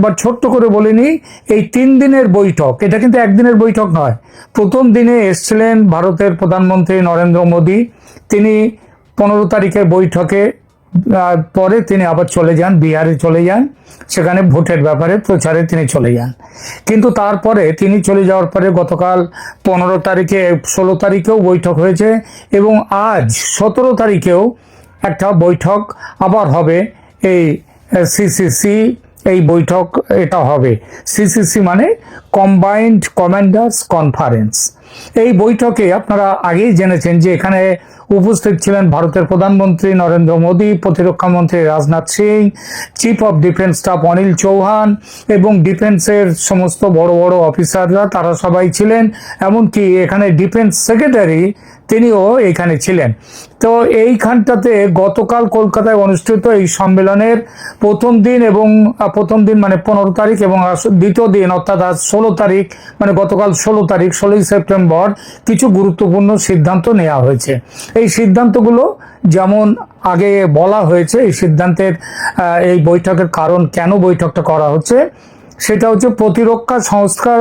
এবার ছোট্ট করে বলিনি এই তিন দিনের বৈঠক, এটা কিন্তু একদিনের বৈঠক নয়। প্রথম দিনে এসছিলেন ভারতের প্রধানমন্ত্রী নরেন্দ্র মোদী। তিনি পনেরো তারিখের বৈঠকে পরে তিনি আবার চলে যান, বিহারে চলে যান। সেখানে ভোটের ব্যাপারে প্রচারে তিনি চলে যান। কিন্তু তারপরে তিনি চলে যাওয়ার পরে গতকাল পনেরো তারিখে, ষোলো তারিখেও বৈঠক হয়েছে এবং আজ সতেরো তারিখেও একটা বৈঠক আবার হবে। এই সিসিসি এই বৈঠক এটা হবে। সিসিসি মানে কম্বাইন্ড কমান্ডার্স কনফারেন্স এই বৈঠকে আপনারা আগেই জেনেছেন যে এখানে উপস্থিত ছিলেন ভারতের প্রধানমন্ত্রী নরেন্দ্র মোদী, প্রতিরক্ষা মন্ত্রী Rajnath Singh chief of defence staff Anil Chauhan এবং ডিফেন্সের সমস্ত বড় বড় অফিসাররা, তারা সবাই ছিলেন। এমনকি এখানে ডিফেন্স সেক্রেটারি তিনিও এখানে ছিলেন। তো এইখানটাতে গতকাল কলকাতায় অনুষ্ঠিত এই সম্মেলনের প্রথম দিন এবং প্রথম দিন মানে পনেরো তারিখ এবং দ্বিতীয় দিন অর্থাৎ আজ ষোলো তারিখ মানে গতকাল ষোলো তারিখ, ষোলোই সেপ্টেম্বর কিছু গুরুত্বপূর্ণ সিদ্ধান্ত নেওয়া হয়েছে। এই সিদ্ধান্তগুলো যেমন আগে বলা হয়েছে, এই সিদ্ধান্তের এই বৈঠকের কারণ কেন বৈঠকটা করা হচ্ছে, সেটা হচ্ছে প্রতিরক্ষা সংস্কার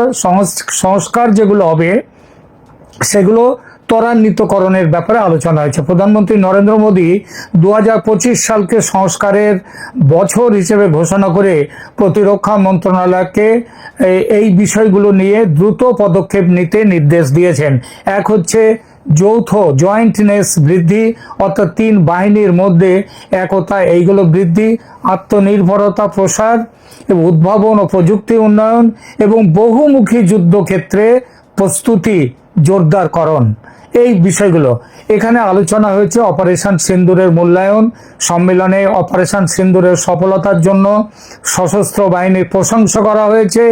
সংস্কার যেগুলো হবে, সেগুলো ত্বরান্বিতকরণের ব্যাপারে আলোচনা হয়েছে। প্রধানমন্ত্রী নরেন্দ্র মোদী দু হাজার পঁচিশ সালকে সংস্কারের বছর হিসেবে ঘোষণা করে প্রতিরক্ষা মন্ত্রণালয়কে এই বিষয়গুলো নিয়ে দ্রুত পদক্ষেপ নিতে নির্দেশ দিয়েছেন। এক হচ্ছে যৌথ জয়েন্টনেস বৃদ্ধি, অর্থাৎ তিন বাহিনীর মধ্যে একতা, এইগুলো বৃদ্ধি, আত্মনির্ভরতা প্রসার উদ্ভাবন ও প্রযুক্তি উন্নয়ন, এবং বহুমুখী যুদ্ধক্ষেত্রে প্রস্তুতি, জোরদারকরণ। এই বিষয়গুলো। এখানে আলোচনা হয়েছে অপারেশন সিন্দুরের মূল্যায়ন, সম্মেলনে অপারেশন সিন্দুরের সফলতার জন্য সশস্ত্র বাহিনীর প্রশংসা করা হয়েছে।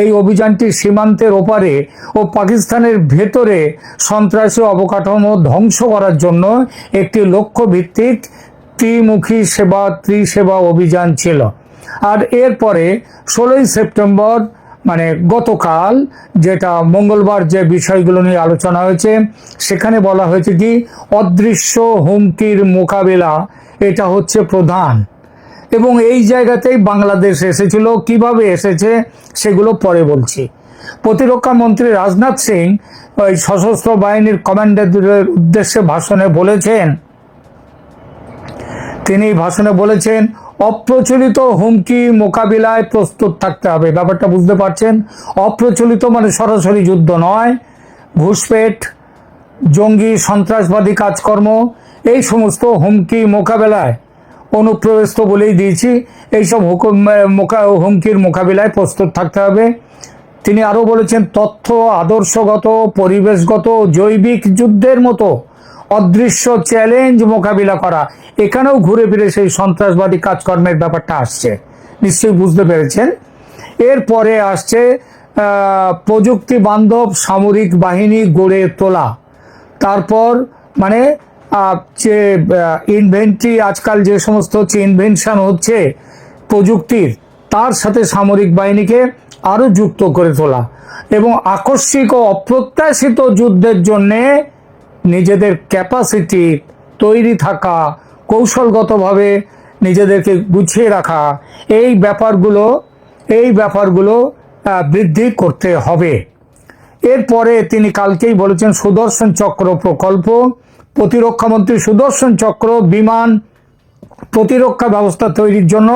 এই অভিযানটি সীমান্তের ওপারে ও পাকিস্তানের ভেতরে সন্ত্রাসী অবকাঠামো ধ্বংস করার জন্য একটি লক্ষ্য ভিত্তিক ত্রিমুখী সেবা ত্রিসেবা অভিযান ছিল। আর এরপরে ষোলোই সেপ্টেম্বর মানে গতকাল যেটা মঙ্গলবার যে বিষয়গুলো নিয়ে আলোচনা হয়েছে, সেখানে বলা হয়েছে কি, অদৃশ্য হুমকির মোকাবেলা, এটা হচ্ছে প্রধান। এবং এই জায়গাতেই বাংলাদেশ এসেছিল, কীভাবে এসেছে সেগুলো পরে বলছি। প্রতিরক্ষা মন্ত্রী রাজনাথ সিং ওই সশস্ত্র বাহিনীর কমান্ডারদের উদ্দেশ্যে ভাষণে বলেছেন, তিনি ভাষণে বলেছেন অপ্রচলিত হুমকি মোকাবিলায় প্রস্তুত থাকতে হবে। ব্যাপারটা বুঝতে পারছেন? অপ্রচলিত মানে সরাসরি যুদ্ধ নয়। ঘুষপেট, জঙ্গি, সন্ত্রাসবাদী কাজকর্ম, এই সমস্ত হুমকি মোকাবেলায় অনুপ্রবেশ তো বলেই দিয়েছি। এইসব হুকুম, মোকা, হুমকির মোকাবিলায় প্রস্তুত থাকতে হবে। তিনি আরও বলেছেন, তথ্য আদর্শগত, পরিবেশগত, জৈবিক যুদ্ধের মতো অদৃশ্য চ্যালেঞ্জ মোকাবিলা করা। এখানেও ঘুরে ফিরে সেই সন্ত্রাসবাদী কাজকর্মের ব্যাপারটা আসছে। নিশ্চয়ই বুঝতে পেরেছেন। এরপরে আসছে প্রযুক্তি বান্ধব সামরিক বাহিনী গড়ে তোলা। তারপর মানে যে ইনভেন্টরি আজকাল যে সমস্ত হচ্ছে ইনভেনশন হচ্ছে প্রযুক্তির, তার সাথে সামরিক বাহিনীকে আরও যুক্ত করে তোলা। এবং আকস্মিক ও অপ্রত্যাশিত যুদ্ধের জন্যে নিজেদের ক্যাপাসিটি তৈরি থাকা, কৌশলগতভাবে নিজেদেরকে গুছিয়ে রাখা, এই ব্যাপারগুলো এই ব্যাপারগুলো বৃদ্ধি করতে হবে। এরপরে তিনি কালকেই বলেছেন, সুদর্শন চক্র প্রকল্প প্রতিরক্ষামন্ত্রী সুদর্শন চক্র বিমান প্রতিরক্ষা ব্যবস্থা তৈরির জন্য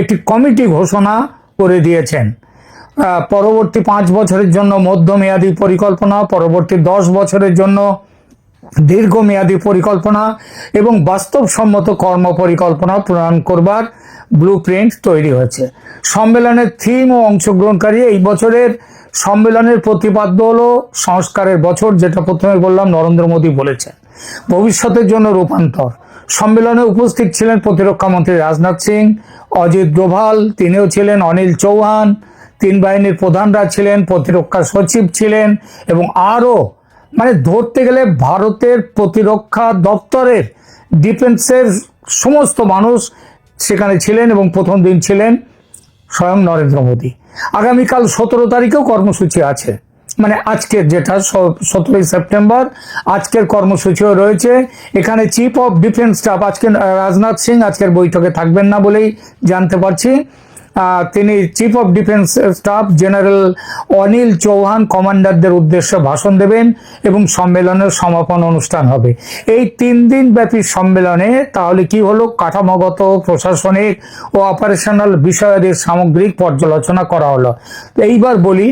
একটি কমিটি ঘোষণা করে দিয়েছেন। পরবর্তী পাঁচ বছরের জন্য মধ্যমেয়াদী পরিকল্পনা, পরবর্তী দশ বছরের জন্য দীর্ঘমেয়াদী পরিকল্পনা এবং বাস্তবসম্মত কর্ম পরিকল্পনা প্রণয়ন করবার ব্লু তৈরি হয়েছে। সম্মেলনের থিম ও অংশগ্রহণকারী এই বছরের সম্মেলনের প্রতিপাদ্য হলো সংস্কারের বছর, যেটা প্রথমে বললাম, নরেন্দ্র মোদী বলেছেন। ভবিষ্যতের জন্য রূপান্তর। সম্মেলনে উপস্থিত ছিলেন প্রতিরক্ষা মন্ত্রী রাজনাথ সিং, অজিত ডোভাল, তিনিও ছিলেন, অনিল চৌহান, তিন বাহিনীর প্রধানরা ছিলেন, প্রতিরক্ষা সচিব ছিলেন এবং আরও মানে ধরতে গেলে ভারতের প্রতিরক্ষা দপ্তরের ডিফেন্সের সমস্ত মানুষ সেখানে ছিলেন এবং প্রথম দিন ছিলেন স্বয়ং নরেন্দ্র মোদী। আগামীকাল সতেরো তারিখেও কর্মসূচি আছে। মানে আজকের যেটা সতেরোই সেপ্টেম্বর, আজকের কর্মসূচিও রয়েছে। এখানে চিফ অফ ডিফেন্স স্টাফ আজকে রাজনাথ সিং আজকের বৈঠকে থাকবেন না বলেই জানতে পারছি। তিনি chief of defence staff general Anil Chauhan কমান্ডারদের উদ্দেশ্যে ভাষণ দেবেন এবং সম্মেলনের সমাপন অনুষ্ঠান হবে। এই তিন দিন ব্যাপী সম্মেলনে তাহলে কি হলো? কাঠামোগত, প্রশাসনিক ও অপারেশনাল বিষয়াদির সামগ্রিক পর্যালোচনা করা হলো। এইবার বলি,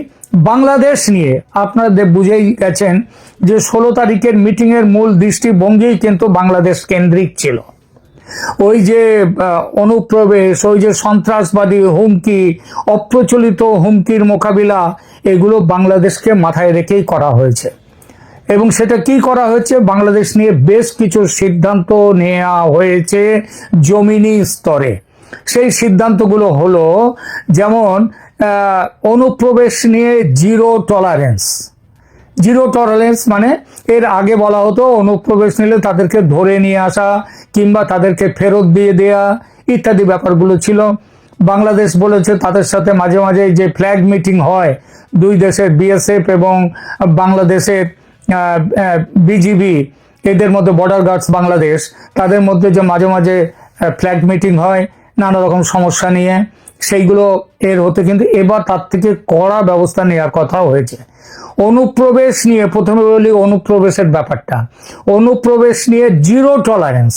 বাংলাদেশ নিয়ে আপনাদের বুঝেই গেছেন যে ষোলো তারিখের মিটিংয়ের মূল দৃষ্টিভঙ্গিই কিন্তু বাংলাদেশ কেন্দ্রিক ছিল। ওই যে অনুপ্রবেশ ওই যে সন্ত্রাসবাদী হুমকি, অপ্রচলিত হুমকির মোকাবিলা, এগুলো বাংলাদেশকে মাথায় রেখেই করা হয়েছে। এবং সেটা কি করা হয়েছে? বাংলাদেশ নিয়ে বেশ কিছু সিদ্ধান্ত নেওয়া হয়েছে জমিনি স্তরে। সেই সিদ্ধান্তগুলো হলো, যেমন অনুপ্রবেশ নিয়ে জিরো টলারেন্স জিরো টলারেন্স মানে এর আগে বলা হতো অনুপ্রবেশ নিলে তাদেরকে ধরে নিয়ে আসা কিংবা তাদেরকে ফেরত দিয়ে দেয়া ইত্যাদি ব্যাপারগুলো ছিল। বাংলাদেশ বলেছে তাদের সাথে মাঝে মাঝে যে ফ্ল্যাগ মিটিং হয়, দুই দেশের বিএসএফ এবং বাংলাদেশের বিজিবি এদের মধ্যে বর্ডার গার্ডস বাংলাদেশ, তাদের মধ্যে যে মাঝে মাঝে ফ্ল্যাগ মিটিং হয়, নানা রকম সমস্যা নিয়ে। সেইগুলো এর হতে কিন্তু এবার তার থেকে কড়া ব্যবস্থা নেওয়ার কথা হয়েছে। অনুপ্রবেশ নিয়ে প্রথমে বলি অনুপ্রবেশের ব্যাপারটা। অনুপ্রবেশ নিয়ে জিরো টলারেন্স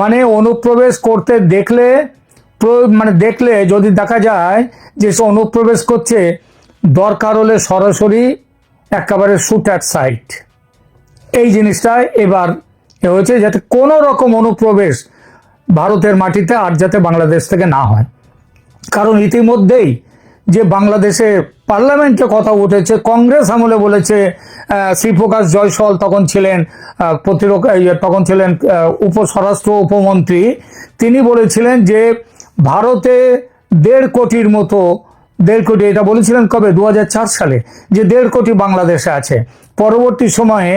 মানে অনুপ্রবেশ করতে দেখলে মানে দেখলে যদি দেখা যায় যে সে অনুপ্রবেশ করছে, দরকার হলে সরাসরি একেবারে শুট অ্যাট সাইট এই জিনিসটা এবার হয়েছে যাতে কোনো রকম অনুপ্রবেশ ভারতের মাটিতে আর যাতে বাংলাদেশ থেকে না হয়। কারণ ইতিমধ্যেই যে বাংলাদেশে পার্লামেন্টে কথা উঠেছে কংগ্রেস আমলে বলেছে শ্রীপ্রকাশ জয়সল তখন ছিলেন প্রতিরক্ষা ইয়ে, তখন ছিলেন উপস্বরাষ্ট্র উপমন্ত্রী। তিনি বলেছিলেন যে ভারতে দেড় কোটির মতো দেড় কোটি এটা বলেছিলেন কবে? দু হাজার চার সালে যে দেড় কোটি বাংলাদেশে আছে। পরবর্তী সময়ে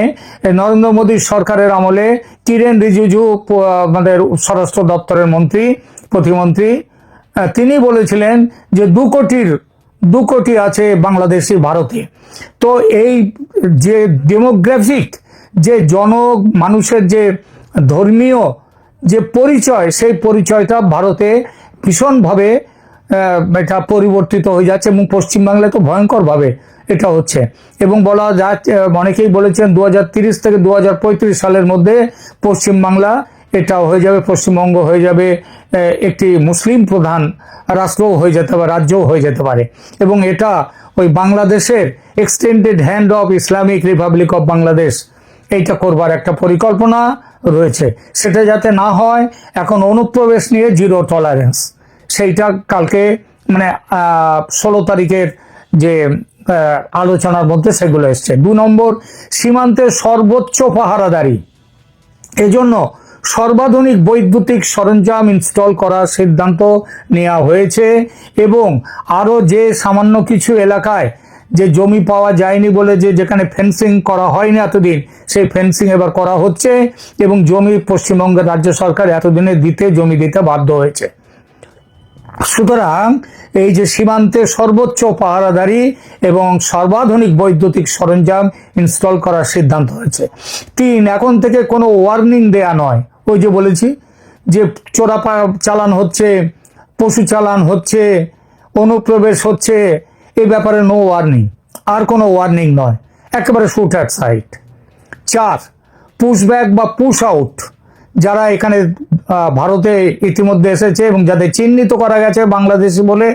নরেন্দ্র মোদীর সরকারের আমলে কিরেন রিজিজু আমাদের স্বরাষ্ট্র দপ্তরের মন্ত্রী প্রতিমন্ত্রী তিনি বলেছিলেন যে দু কোটির, দু কোটি আছে বাংলাদেশি ভারতে। তো এই যে ডেমোগ্রাফিক যে জন মানুষের যে ধর্মীয় যে পরিচয়, সেই পরিচয়টা ভারতে ভীষণভাবে এটা পরিবর্তিত হয়ে যাচ্ছে এবং পশ্চিমবাংলায় তো ভয়ঙ্করভাবে এটা হচ্ছে। এবং বলা যাচ্ছে অনেকেই বলেছেন দু থেকে দু হাজার পঁয়ত্রিশ সালের মধ্যে পশ্চিমবাংলা এটা হয়ে যাবে, পশ্চিমবঙ্গ হয়ে যাবে একটি মুসলিম প্রধান রাষ্ট্রও হয়ে যেতে পারে, রাজ্যও হয়ে যেতে পারে। এবং এটা ওই বাংলাদেশের extended hand of Islamic Republic of Bangladesh এইটা করবার একটা পরিকল্পনা রয়েছে। সেটা যাতে না হয়, এখন অনুপ্রবেশ নিয়ে জিরো টলারেন্স সেইটা কালকে মানে ষোলো তারিখের যে আলোচনার মধ্যে সেগুলো এসছে। দু নম্বর, সীমান্তের সর্বোচ্চ পাহারাদারি। এজন্য সর্বাধুনিক বৈদ্যুতিক সরঞ্জাম ইনস্টল করার সিদ্ধান্ত নেওয়া হয়েছে এবং আরও যে সামান্য কিছু এলাকায় যে জমি পাওয়া যায়নি বলে যে যেখানে ফেন্সিং করা হয়নি এতদিন, সেই ফেন্সিং এবার করা হচ্ছে এবং জমি পশ্চিমবঙ্গের রাজ্য সরকার এতদিনে দিতে জমি দিতে বাধ্য হয়েছে। সুতরাং এই যে সীমান্তে সর্বোচ্চ পাহারাদারি এবং সর্বাধুনিক বৈদ্যুতিক সরঞ্জাম ইনস্টল করার সিদ্ধান্ত হয়েছে। তিন এখন থেকে কোনো ওয়ার্নিং দেয়া নয়। ওই যে বলেছি যে চোরাপা চালান হচ্ছে, পশু চালান হচ্ছে, অনুপ্রবেশ হচ্ছে এই ব্যাপারে নো ওয়ার্নিং আর কোনো ওয়ার্নিং নয়। একেবারে শুট অ্যাট সাইট চার পুশ ব্যাক বা পুশ আউট যারা এখানে ভারতে ইতিমধ্যে এসেছে এবং যাদের চিহ্নিত করা গেছে বাংলাদেশি বলে,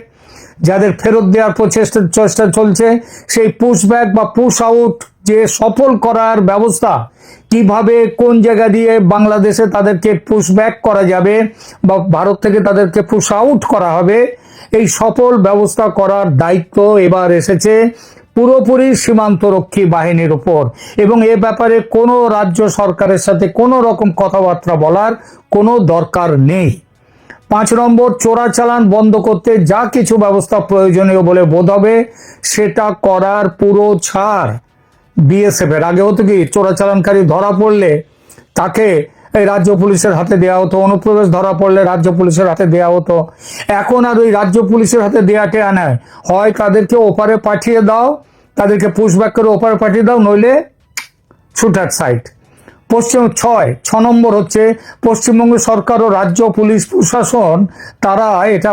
যাদের ফেরত দেওয়ার প্রচেষ্টা, চেষ্টা চলছে, সেই পুশব্যাক বা পুশ আউট যে সফল করার ব্যবস্থা কীভাবে কোন জায়গা দিয়ে বাংলাদেশে তাদেরকে পুশব্যাক করা যাবে বা ভারত থেকে তাদেরকে পুশ আউট করা হবে, এই সফল ব্যবস্থা করার দায়িত্ব এবার এসেছে পুরোপুরি সীমান্তরক্ষী বাহিনীর উপর। এবং এ ব্যাপারে কোনো রাজ্য সরকারের সাথে কোনো রকম কথাবার্তা বলার কোনো দরকার নেই। পাঁচ নম্বর চোরাচালান বন্ধ করতে যা কিছু ব্যবস্থা প্রয়োজনীয় বলে বোধ হবে, সেটা করার পুরো ছাড়। বিএসএফ এর আগে হতো কি চোরাচালানকারী ধরা পড়লে তাকে এই রাজ্য পুলিশের হাতে দেওয়া হতো। অনুপ্রবেশ ধরা পড়লে রাজ্য পুলিশের হাতে দেওয়া হতো। এখন আর ওই রাজ্য পুলিশের হাতে দেওয়াকে আনায় হয় তাদেরকে ওপারে পাঠিয়ে দাও, তাদেরকে পুশব্যাক করে ওপারে পাঠিয়ে দাও, নইলে ছুটার সাইট পশ্চিম ছয়, ছ নম্বর হচ্ছে পশ্চিমবঙ্গ সরকার ও রাজ্য পুলিশ প্রশাসন, তারা এটা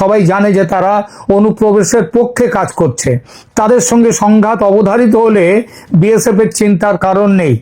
সবাই জানে যে তারা অনুপ্রবেশের পক্ষে কাজ করছে। তাদের সঙ্গে সংঘাত অবধারিত হলে বিএসএফের চিন্তার কারণ নেই।